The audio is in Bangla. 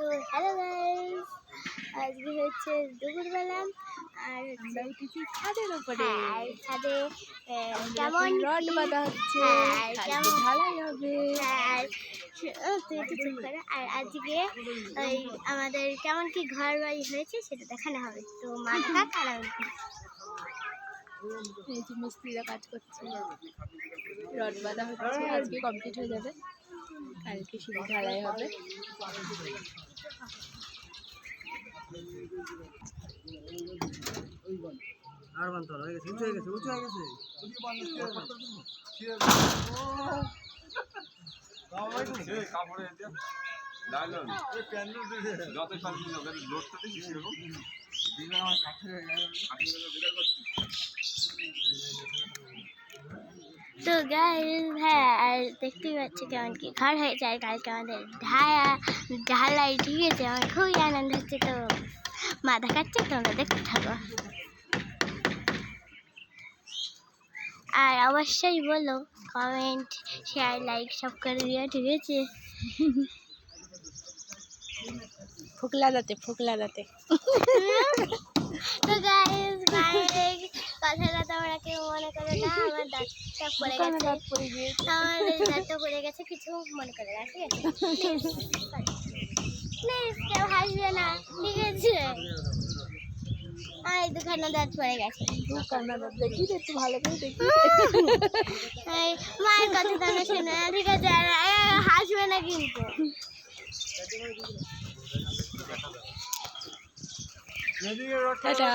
তো হ্যালো গাইস আজকে হচ্ছে দুপুরবেলা আর আমরা উঠেছি ছাদের উপরে। হ্যাঁ, আর ছাদে কেমন রড বাঁধা হচ্ছে। হ্যাঁ, আর কেমন- ঢালাই হবে। হ্যাঁ, আর করো। আর আজকে ওই আমাদের কেমন কি ঘর বাড়ি হয়েছে সেটা দেখানো হবে। তো মা দেখা খারাপ এই যে মিস্ত্রিরা কাজ করছে। রড বাঁধা হচ্ছে আজকে কমপ্লিট হয়ে যাবে। কালকে শুধু ঢালাই হবে। আর বানতে হয়ে গেছে উঁচু হয়ে গেছে উঁচু হয়ে গেছে। যত সব লোডটা দিচ্ছি সেরকম তো গাইস হ্যাঁ দেখতেই পাচ্ছি কেমন কি ঘর হয়েছে আর কালকে আমাদের ঢায়া ঢালাই ঠিক আছে আমার খুবই আনন্দ হচ্ছে তো। মা দেখাচ্ছে তোমরা দেখতে থাকো। আর অবশ্যই বলো কমেন্ট শেয়ার লাইক সব করে দিও ঠিক আছে? ফোকলা দাঁতে ফোকলা দাঁতে। তো গাইস বাইরে কথাটা তোমরা কেউ মনে করো না আমার দাঁতটা পড়ে গেছে। দাঁত পড়ে গিয়েছে? আমার দাঁতটা পড়ে গেছে কিছু মনে করে না ঠিক আছে? প্লিজ কেউ হাসবে না ঠিক আছে? এই দুখানা দাঁত পড়ে গেছে। দোকানে দাঁত দেখি একটু ভালো করে দেখি। মায়ের কথা তোমরা শুনে না ঠিক আছে? আর হাসবে না কিন্তু। টাটা।